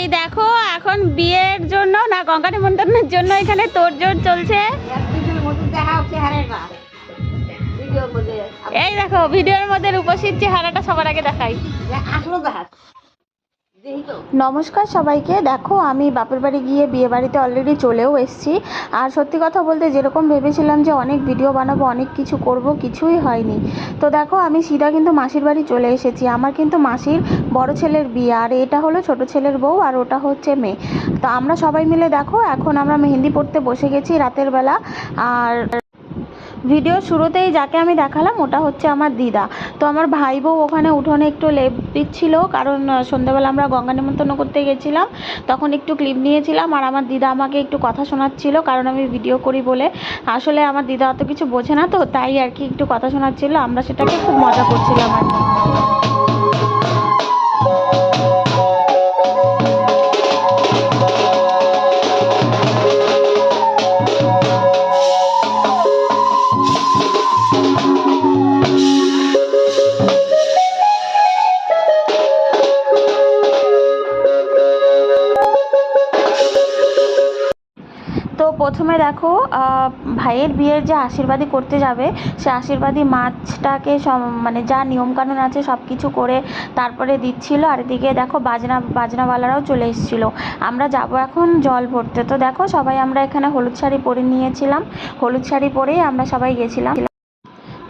এই দেখো, এখন বিয়ের জন্য না, গঙ্গা নিমন্ত্রণের জন্য এখানে তোড়জোড় চলছে। এই দেখো, ভিডিওর মধ্যে উপস্থিত চেহারাটা সবার আগে দেখাই। নমস্কার সবাইকে। দেখো, আমি বাপের বাড়ি গিয়ে বিয়ে বাড়িতে অলরেডি চলেও এসেছি। আর সত্যি কথা বলতে, যেরকম ভেবেছিলাম যে অনেক ভিডিও বানাবো, অনেক কিছু করব, কিছুই হয়নি। তো দেখো, আমি সিধা কিন্তু মাসির বাড়ি চলে এসেছি। আমার কিন্তু মাসির বড় ছেলের বিয়ে। আর এটা হলো ছোট ছেলের বউ, আর ওটা হচ্ছে মেয়ে। তো আমরা সবাই মিলে দেখো, এখন আমরা মেহেন্দি পড়তে বসে গেছি রাতের বেলা। আর ভিডিওর শুরুতেই যাকে আমি দেখালাম, ওটা হচ্ছে আমার দিদা। তো আমার ভাই বউ ওখানে উঠোনে একটু লেপ দিচ্ছিল, কারণ সন্ধ্যাবেলা আমরা গঙ্গা নিমন্ত্রণ করতে গেছিলাম। তখন একটু ক্লিপ নিয়েছিলাম আর আমার দিদা আমাকে একটু কথা শোনাচ্ছিল, কারণ আমি ভিডিও করি বলে। আসলে আমার দিদা অত কিছু বোঝে না তো, তাই আর কি একটু কথা শোনাচ্ছিল। আমরা সেটাকে খুব মজা করছিলাম আর কি। প্রথমে দেখো ভাইয়ের বিয়ের যে আশীর্বাদী করতে যাবে, সে আশীর্বাদী মাছটাকে মানে যা নিয়মকানুন আছে সব কিছু করে তারপরে দিচ্ছিল। আর এদিকে দেখো বাজনা, বাজনাওয়ালারাও চলে এসেছিল। আমরা যাব এখন জল ভরতে। তো দেখো সবাই আমরা এখানে হলুদ শাড়ি পরে নিয়েছিলাম। হলুদ শাড়ি পরেই আমরা সবাই গেছিলাম।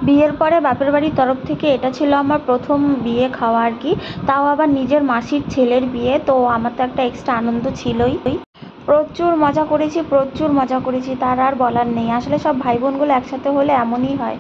বিয়ের পরে বাপের বাড়ির তরফ থেকে এটা ছিল আমার প্রথম বিয়ে খাওয়া আর কি। তাও আবার নিজের মাসির ছেলের বিয়ে, তো আমার তো একটা এক্সট্রা আনন্দ ছিলই। প্রচুর মজা করেছি, প্রচুর মজা করেছি, তার আর বলার নেই। আসলে সব ভাই বোনগুলো একসাথে হলে এমনই হয়।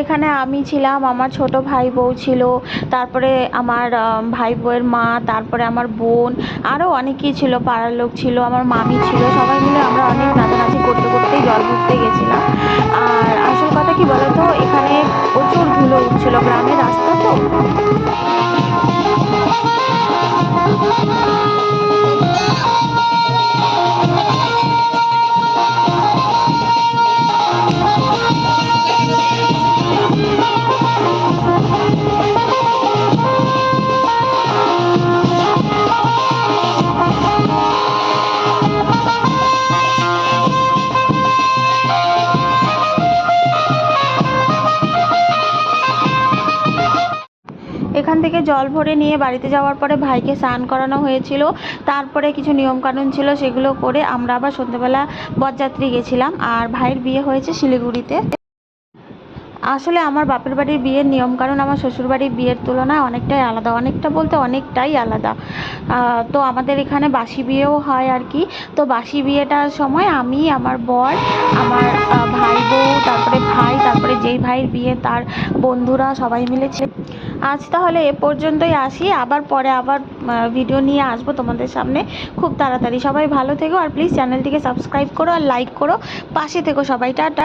এখানে আমি ছিলাম, আমার ছোট ভাই বউ ছিল, তারপরে আমার ভাই বউয়ের মা, তারপরে আমার বোন আরও অনেকেই ছিল, পাড়ার লোক ছিল, আমার মামি ছিল, সবাই মিলে আমরা অনেক নাচানাচি করতে করতেই জল ঘুরতে গেছিলাম। আর আসল কথা কি বলতো, এখানে প্রচুর ধুলো উঠছিল গ্রামের রাস্তা তো। থেকে জল ভরে নিয়ে বাড়িতে যাওয়ার পরে ভাইকে স্নান করানো হয়েছিল। তারপরে কিছু নিয়মকানুন ছিল, সেগুলো করে আমরা আবার সন্ধ্যেবেলা বরযাত্রী গেছিলাম। আর ভাইয়ের বিয়ে হয়েছে শিলিগুড়িতে। আসলে আমার বাপের বাড়ির বিয়ের নিয়মকানুন আমার শ্বশুর বাড়ির বিয়ের তুলনায় অনেকটাই আলাদা, অনেকটা বলতে অনেকটাই আলাদা। তো আমাদের এখানে বাসি বিয়েও হয় আর কি। তো বাসি বিয়েটার সময় আমি, আমার বর, আমার ভাই বউ, তারপরে ভাই, তারপরে যেই ভাইয়ের বিয়ে, তার বন্ধুরা সবাই মিলে আজ তাহলে এ পর্যন্তই আসি। আবার পরে আবার ভিডিও নিয়ে আসব তোমাদের সামনে খুব তাড়াতাড়ি। সবাই ভালো থেকো আর প্লিজ চ্যানেলটিকে সাবস্ক্রাইব করো আর লাইক করো। পাশে থেকো সবাই। টাটা।